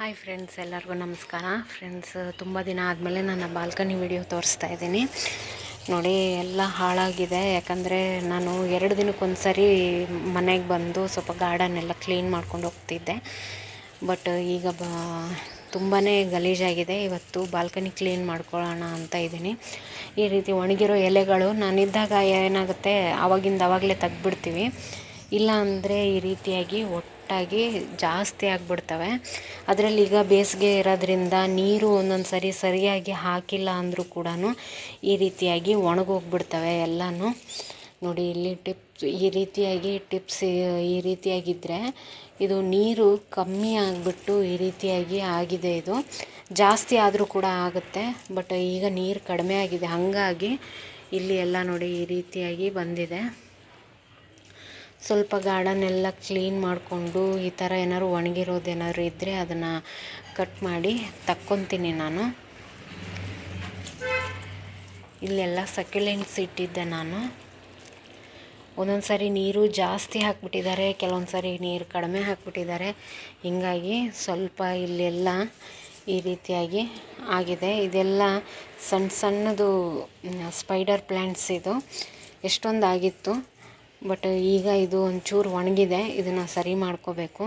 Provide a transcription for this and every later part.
Hi friends ಎಲ್ಲರಿಗೂ ನಮಸ್ಕಾರ. Friends ತುಂಬ ದಿನ ಆದಮೇಲೆ ನಾನು ಬಾಲ್ಕನಿ ವಿಡಿಯೋ ತೋರಿಸ್ತಾ ಇದ್ದೀನಿ. ನೋಡಿ, ಎಲ್ಲ ಹಾಳಾಗಿದೆ. ಯಾಕಂದರೆ ನಾನು ಎರಡು ದಿನಕ್ಕೊಂದ್ಸರಿ ಮನೆಗೆ ಬಂದು ಸ್ವಲ್ಪ ಗಾರ್ಡನ್ ಎಲ್ಲ ಕ್ಲೀನ್ ಮಾಡ್ಕೊಂಡು ಹೋಗ್ತಿದ್ದೆ. ಬಟ್ ಈಗ ಬ ತುಂಬಾ ಗಲೀಜಾಗಿದೆ. ಇವತ್ತು ಬಾಲ್ಕನಿ ಕ್ಲೀನ್ ಮಾಡ್ಕೊಳ್ಳೋಣ ಅಂತ ಇದ್ದೀನಿ. ಈ ರೀತಿ ಒಣಗಿರೋ ಎಲೆಗಳು ನಾನಿದ್ದಾಗ ಏನಾಗುತ್ತೆ? ಆವಾಗಿಂದ ಆವಾಗಲೇ ತೆಗ್ದುಬಿಡ್ತೀವಿ. ಇಲ್ಲ ಅಂದರೆ ಈ ರೀತಿಯಾಗಿ ಒಟ್ಟಾಗಿ ಜಾಸ್ತಿ ಆಗಿಬಿಡ್ತವೆ. ಅದರಲ್ಲಿ ಈಗ ಬೇಸಿಗೆ ಇರೋದ್ರಿಂದ ನೀರು ಒಂದೊಂದು ಸರಿ ಸರಿಯಾಗಿ ಹಾಕಿಲ್ಲ ಅಂದರೂ ಕೂಡ ಈ ರೀತಿಯಾಗಿ ಒಣಗೋಗ್ಬಿಡ್ತವೆ ಎಲ್ಲನೂ. ನೋಡಿ, ಇಲ್ಲಿ ಟಿಪ್ಸ್, ಈ ರೀತಿಯಾಗಿ ಟಿಪ್ಸ್, ಈ ರೀತಿಯಾಗಿದ್ದರೆ ಇದು ನೀರು ಕಮ್ಮಿ ಆಗಿಬಿಟ್ಟು ಈ ರೀತಿಯಾಗಿ ಆಗಿದೆ ಇದು. ಜಾಸ್ತಿ ಆದರೂ ಕೂಡ ಆಗುತ್ತೆ, ಬಟ್ ಈಗ ನೀರು ಕಡಿಮೆ ಆಗಿದೆ. ಹಾಗಾಗಿ ಇಲ್ಲಿ ಎಲ್ಲ ನೋಡಿ ಈ ರೀತಿಯಾಗಿ ಬಂದಿದೆ. ಸ್ವಲ್ಪ ಗಾರ್ಡನ್ ಎಲ್ಲ ಕ್ಲೀನ್ ಮಾಡಿಕೊಂಡು ಈ ಥರ ಏನಾದ್ರು ಒಣಗಿರೋದು ಏನಾದ್ರು ಇದ್ದರೆ ಅದನ್ನು ಕಟ್ ಮಾಡಿ ತಕ್ಕೊತೀನಿ ನಾನು. ಇಲ್ಲೆಲ್ಲ ಸಕ್ಯುಲೆಂಟ್ಸ್ ಇಟ್ಟಿದ್ದೆ ನಾನು. ಒಂದೊಂದು ಸಾರಿ ನೀರು ಜಾಸ್ತಿ ಹಾಕ್ಬಿಟ್ಟಿದ್ದಾರೆ ಕೆಲವೊಂದು ಸಾರಿ ನೀರು ಕಡಿಮೆ ಹಾಕ್ಬಿಟ್ಟಿದ್ದಾರೆ. ಹೀಗಾಗಿ ಸ್ವಲ್ಪ ಇಲ್ಲೆಲ್ಲ ಈ ರೀತಿಯಾಗಿ ಆಗಿದೆ. ಇದೆಲ್ಲ ಸಣ್ಣ ಸಣ್ಣದು ಸ್ಪೈಡರ್ ಪ್ಲ್ಯಾಂಟ್ಸ್ ಇದು. ಎಷ್ಟೊಂದು ಆಗಿತ್ತು ಬಟ್ ಈಗ ಇದು ಒಂಚೂರು ಒಣಗಿದೆ, ಇದನ್ನು ಸರಿ ಮಾಡ್ಕೋಬೇಕು.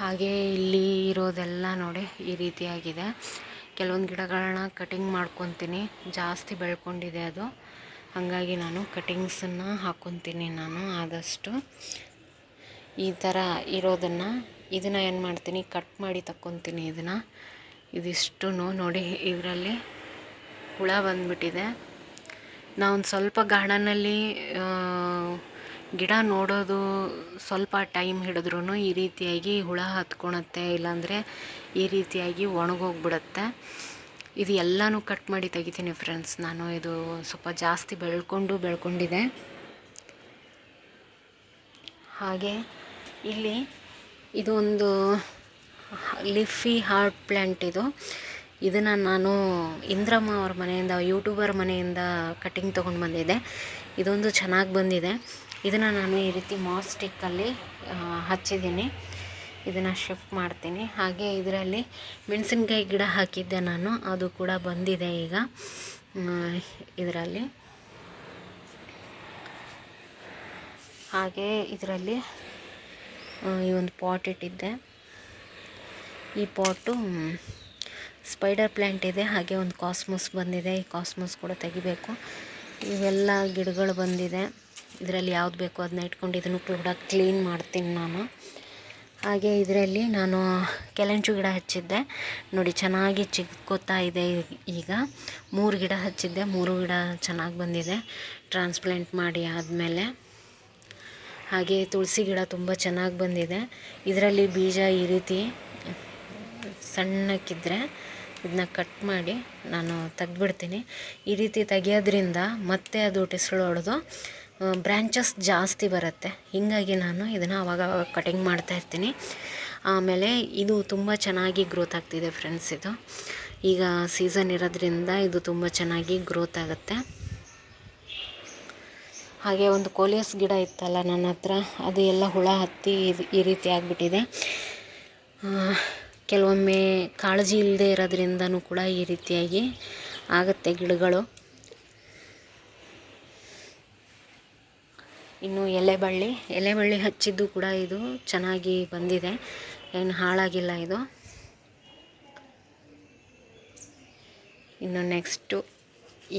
ಹಾಗೆ ಇಲ್ಲಿ ಇರೋದೆಲ್ಲ ನೋಡಿ ಈ ರೀತಿಯಾಗಿದೆ. ಕೆಲವೊಂದು ಗಿಡಗಳನ್ನ ಕಟಿಂಗ್ ಮಾಡ್ಕೊತೀನಿ. ಜಾಸ್ತಿ ಬೆಳ್ಕೊಂಡಿದೆ ಅದು. ಹಾಗಾಗಿ ನಾನು ಕಟಿಂಗ್ಸನ್ನು ಹಾಕ್ಕೊತೀನಿ ನಾನು ಆದಷ್ಟು. ಈ ಥರ ಇರೋದನ್ನು ಇದನ್ನು ಏನು ಮಾಡ್ತೀನಿ ಕಟ್ ಮಾಡಿ ತಕ್ಕೊತೀನಿ ಇದನ್ನು. ಇದಿಷ್ಟು ನೋಡಿ ಇದರಲ್ಲಿ ಹುಳ ಬಂದುಬಿಟ್ಟಿದೆ. ನಾವೊಂದು ಸ್ವಲ್ಪ ಗಾರ್ಡನಲ್ಲಿ ಗಿಡ ನೋಡೋದು ಸ್ವಲ್ಪ ಟೈಮ್ ಹಿಡಿದ್ರೂ ಈ ರೀತಿಯಾಗಿ ಹುಳ ಹತ್ಕೊಳತ್ತೆ, ಇಲ್ಲಾಂದರೆ ಈ ರೀತಿಯಾಗಿ ಒಣಗೋಗ್ಬಿಡತ್ತೆ. ಇದು ಎಲ್ಲನೂ ಕಟ್ ಮಾಡಿ ತೆಗಿತೀನಿ ಫ್ರೆಂಡ್ಸ್. ನಾನು ಇದು ಸ್ವಲ್ಪ ಜಾಸ್ತಿ ಬೆಳ್ಕೊಂಡು ಬೆಳ್ಕೊಂಡಿದೆ. ಹಾಗೆ ಇಲ್ಲಿ ಇದು ಒಂದು ಲಿಫಿ ಹಾರ್ಟ್ ಪ್ಲ್ಯಾಂಟ್ ಇದು. ಇದನ್ನು ನಾನು ಇಂದ್ರಮ್ಮ ಅವ್ರ ಮನೆಯಿಂದ ಯೂಟ್ಯೂಬರ್ ಮನೆಯಿಂದ ಕಟ್ಟಿಂಗ್ ತೊಗೊಂಡು ಬಂದಿದ್ದೆ. ಇದೊಂದು ಚೆನ್ನಾಗಿ ಬಂದಿದೆ. ಇದನ್ನು ನಾನು ಈ ರೀತಿ ಮಾಸ್ಟಿಕ್ಕಲ್ಲಿ ಹಚ್ಚಿದ್ದೀನಿ. ಇದನ್ನು ಶಿಫ್ಟ್ ಮಾಡ್ತೀನಿ. ಹಾಗೆ ಇದರಲ್ಲಿ ಮೆಣಸಿನ್ಕಾಯಿ ಗಿಡ ಹಾಕಿದ್ದೆ ನಾನು. ಅದು ಕೂಡ ಬಂದಿದೆ ಈಗ. ಇದರಲ್ಲಿ. ಹಾಗೆ ಇದರಲ್ಲಿ ಈ ಒಂದು ಪಾಟ್ ಇಟ್ಟಿದ್ದೆ. ಈ ಪಾಟು ಸ್ಪೈಡರ್ ಪ್ಲ್ಯಾಂಟ್ ಇದೆ, ಹಾಗೆ ಒಂದು ಕಾಸ್ಮೋಸ್ ಬಂದಿದೆ, ಈ ಕಾಸ್ಮೋಸ್ ಕೂಡ ತೆಗಿಬೇಕು. ಇವೆಲ್ಲ ಗಿಡಗಳು ಬಂದಿದೆ. ಇದರಲ್ಲಿ ಯಾವ್ದು ಬೇಕೋ ಅದನ್ನ ಇಟ್ಕೊಂಡು ಇದನ್ನು ಕೂಡ ಕ್ಲೀನ್ ಮಾಡ್ತೀನಿ ನಾನು. ಹಾಗೆ ಇದರಲ್ಲಿ ನಾನು ಕೆಲೆಂಚು ಗಿಡ ಹಚ್ಚಿದ್ದೆ. ನೋಡಿ, ಚೆನ್ನಾಗಿ ಚಿಕ್ಕೋತಾ ಇದೆ ಈಗ. ಮೂರು ಗಿಡ ಹಚ್ಚಿದ್ದೆ, ಮೂರು ಗಿಡ ಚೆನ್ನಾಗಿ ಬಂದಿದೆ. ಟ್ರಾನ್ಸ್ಪ್ಲಾಂಟ್ ಮಾಡಿ ಆದಮೇಲೆ. ಹಾಗೆ ತುಳಸಿ ಗಿಡ ತುಂಬ ಚೆನ್ನಾಗಿ ಬಂದಿದೆ. ಇದರಲ್ಲಿ ಬೀಜ ಈ ರೀತಿ ಸಣ್ಣಕ್ಕಿದ್ರೆ ಇದನ್ನ ಕಟ್ ಮಾಡಿ ನಾನು ತೆಗ್ದುಬಿಡ್ತೀನಿ. ಈ ರೀತಿ ತೆಗಿಯೋದ್ರಿಂದ ಮತ್ತೆ ಅದು ಟಿಸ್ಳು ಹೊಡೆದು ಬ್ರ್ಯಾಂಚಸ್ ಜಾಸ್ತಿ ಬರುತ್ತೆ. ಹೀಗಾಗಿ ನಾನು ಇದನ್ನು ಅವಾಗ ಕಟಿಂಗ್ ಮಾಡ್ತಾ ಇರ್ತೀನಿ. ಆಮೇಲೆ ಇದು ತುಂಬ ಚೆನ್ನಾಗಿ ಗ್ರೋತ್ ಆಗ್ತಿದೆ ಫ್ರೆಂಡ್ಸ್ ಇದು. ಈಗ ಸೀಸನ್ ಇರೋದ್ರಿಂದ ಇದು ತುಂಬ ಚೆನ್ನಾಗಿ ಗ್ರೋತ್ ಆಗುತ್ತೆ. ಹಾಗೆ ಒಂದು ಕೋಲಿಯಸ್ ಗಿಡ ಇತ್ತಲ್ಲ ನನ್ನ ಹತ್ರ ಅದು ಎಲ್ಲ ಹುಳ ಹತ್ತಿ ಈ ರೀತಿ ಆಗಿಬಿಟ್ಟಿದೆ. ಕೆಲವೊಮ್ಮೆ ಕಾಳಜಿ ಇಲ್ಲದೆ ಇರೋದ್ರಿಂದನೂ ಕೂಡ ಈ ರೀತಿಯಾಗಿ ಆಗುತ್ತೆ ಗಿಡಗಳು. ಇನ್ನು ಎಲೆಬಳ್ಳಿ ಎಲೆಬಳ್ಳಿ ಹಚ್ಚಿದ್ದು ಕೂಡ ಇದು ಚೆನ್ನಾಗಿ ಬಂದಿದೆ. ಏನು ಹಾಳಾಗಿಲ್ಲ ಇದು. ಇನ್ನು ನೆಕ್ಸ್ಟು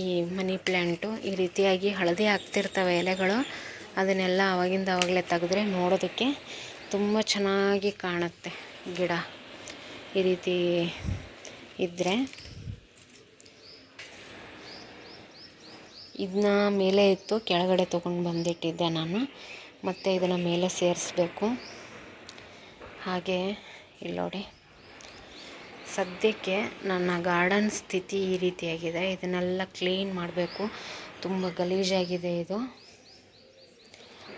ಈ ಮನಿ ಪ್ಲ್ಯಾಂಟು ಈ ರೀತಿಯಾಗಿ ಹಳದಿ ಆಗ್ತಿರ್ತವೆ ಎಲೆಗಳು. ಅದನ್ನೆಲ್ಲ ಅವಾಗಿಂದ ಅವಾಗಲೇ ತೆಗೆದ್ರೆ ನೋಡೋದಕ್ಕೆ ತುಂಬ ಚೆನ್ನಾಗಿ ಕಾಣುತ್ತೆ ಗಿಡ. ಈ ರೀತಿ ಇದ್ದರೆ ಇದನ್ನ ಮೇಲೆ ಇತ್ತು, ಕೆಳಗಡೆ ತೊಗೊಂಡು ಬಂದಿಟ್ಟಿದ್ದೆ ನಾನು. ಮತ್ತು ಇದನ್ನು ಮೇಲೆ ಸೇರಿಸ್ಬೇಕು. ಹಾಗೆ ಇಲ್ಲಿ ನೋಡಿ. ಸದ್ಯಕ್ಕೆ ನನ್ನ ಗಾರ್ಡನ್ ಸ್ಥಿತಿ ಈ ರೀತಿಯಾಗಿದೆ. ಇದನ್ನೆಲ್ಲ ಕ್ಲೀನ್ ಮಾಡಬೇಕು. ತುಂಬ ಗಲೀಜಾಗಿದೆ ಇದು.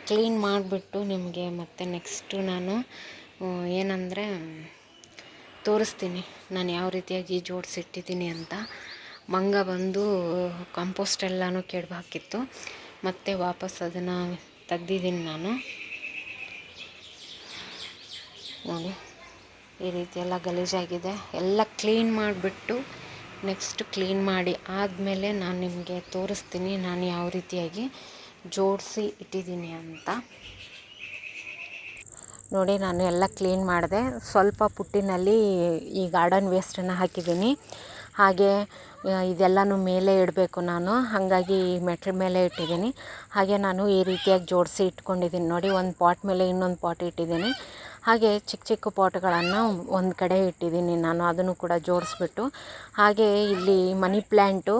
ಕ್ಲೀನ್ ಮಾಡಿಬಿಟ್ಟು ನಿಮಗೆ ಮತ್ತೆ ನೆಕ್ಸ್ಟು ನಾನು ಏನಂದರೆ ತೋರಿಸ್ತೀನಿ. ನಾನು ಯಾವ ರೀತಿಯಾಗಿ ಜೋಡಿಸಿಟ್ಟಿದ್ದೀನಿ ಅಂತ. ಮಂಗ ಬಂದು ಕಾಂಪೋಸ್ಟ್ ಎಲ್ಲನೂ ಕೆಡ್ಬ ಹಾಕಿತ್ತು. ಮತ್ತು ವಾಪಸ್ ಅದನ್ನು ತೆಗ್ದಿದ್ದೀನಿ ನಾನು. ನೋಡಿ, ಈ ರೀತಿ ಎಲ್ಲ ಗಲೀಜಾಗಿದೆ. ಎಲ್ಲ ಕ್ಲೀನ್ ಮಾಡಿಬಿಟ್ಟು ನೆಕ್ಸ್ಟ್ ಕ್ಲೀನ್ ಮಾಡಿ ಆದಮೇಲೆ ನಾನು ನಿಮಗೆ ತೋರಿಸ್ತೀನಿ ನಾನು ಯಾವ ರೀತಿಯಾಗಿ ಜೋಡಿಸಿ ಇಟ್ಟಿದ್ದೀನಿ ಅಂತ. ನೋಡಿ, ನಾನು ಎಲ್ಲ ಕ್ಲೀನ್ ಮಾಡಿದೆ. ಸ್ವಲ್ಪ ಪುಟ್ಟಿನಲ್ಲಿ ಈ ಗಾರ್ಡನ್ ವೇಸ್ಟನ್ನು ಹಾಕಿದ್ದೀನಿ. ಹಾಗೆ ಇದೆಲ್ಲನೂ ಮೇಲೆ ಇಡಬೇಕು ನಾನು. ಹಾಗಾಗಿ ಮೆಟ್ಲ ಮೇಲೆ ಇಟ್ಟಿದ್ದೀನಿ. ಹಾಗೆ ನಾನು ಈ ರೀತಿಯಾಗಿ ಜೋಡಿಸಿ ಇಟ್ಕೊಂಡಿದ್ದೀನಿ. ನೋಡಿ, ಒಂದು ಪಾಟ್ ಮೇಲೆ ಇನ್ನೊಂದು ಪಾಟ್ ಇಟ್ಟಿದ್ದೀನಿ. ಹಾಗೆ ಚಿಕ್ಕ ಚಿಕ್ಕ ಪಾಟ್ಗಳನ್ನು ಒಂದು ಕಡೆ ಇಟ್ಟಿದ್ದೀನಿ ನಾನು, ಅದನ್ನು ಕೂಡ ಜೋಡಿಸ್ಬಿಟ್ಟು. ಹಾಗೆ ಇಲ್ಲಿ ಮನಿ ಪ್ಲ್ಯಾಂಟು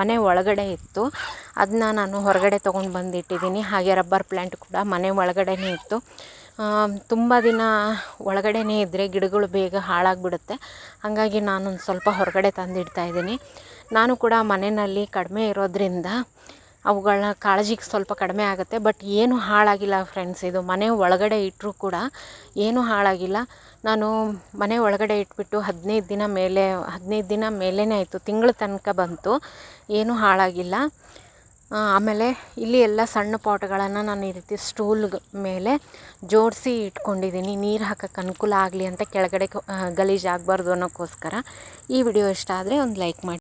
ಮನೆ ಒಳಗಡೆ ಇತ್ತು. ಅದನ್ನ ನಾನು ಹೊರಗಡೆ ತೊಗೊಂಡು ಬಂದಿಟ್ಟಿದ್ದೀನಿ. ಹಾಗೆ ರಬ್ಬರ್ ಪ್ಲ್ಯಾಂಟ್ ಕೂಡ ಮನೆ ಒಳಗಡೆನೇ ಇತ್ತು. ತುಂಬ ದಿನ ಒಳಗಡೆನೇ ಇದ್ದರೆ ಗಿಡಗಳು ಬೇಗ ಹಾಳಾಗಿಬಿಡುತ್ತೆ. ಹಾಗಾಗಿ ನಾನೊಂದು ಸ್ವಲ್ಪ ಹೊರಗಡೆ ತಂದಿಡ್ತಾ ಇದ್ದೀನಿ. ನಾನು ಕೂಡ ಮನೆಯಲ್ಲಿ ಕಡಿಮೆ ಇರೋದರಿಂದ ಅವುಗಳನ್ನ ಕಾಳಜಿಗೆ ಸ್ವಲ್ಪ ಕಡಿಮೆ ಆಗುತ್ತೆ. ಬಟ್ ಏನು ಹಾಳಾಗಿಲ್ಲ ಫ್ರೆಂಡ್ಸ್ ಇದು ಮನೆ ಒಳಗಡೆ ಇಟ್ಟರೂ ಕೂಡ ಏನೂ ಹಾಳಾಗಿಲ್ಲ. ನಾನು ಮನೆ ಒಳಗಡೆ ಇಟ್ಬಿಟ್ಟು ಹದಿನೈದು ದಿನ ಮೇಲೆ, ಹದಿನೈದು ದಿನ ಮೇಲೇ ಆಯಿತು, ತಿಂಗಳ ತನಕ ಬಂತು, ಏನೂ ಹಾಳಾಗಿಲ್ಲ. ಆಮೇಲೆ ಇಲ್ಲಿ ಎಲ್ಲ ಸಣ್ಣ ಪಾಟ್ಗಳನ್ನು ನಾನು ಈ ರೀತಿ ಸ್ಟೂಲ್ ಮೇಲೆ ಜೋಡಿಸಿ ಇಟ್ಕೊಂಡಿದ್ದೀನಿ ನೀರು ಹಾಕೋಕ್ಕೆ ಅನುಕೂಲ ಆಗಲಿ ಅಂತ ಕೆಳಗಡೆ ಗಲೀಜು ಆಗಬಾರ್ದು ಅನ್ನೋಕ್ಕೋಸ್ಕರ. ಈ ವಿಡಿಯೋ ಇಷ್ಟ ಆದರೆ ಒಂದು ಲೈಕ್ ಮಾಡಿ.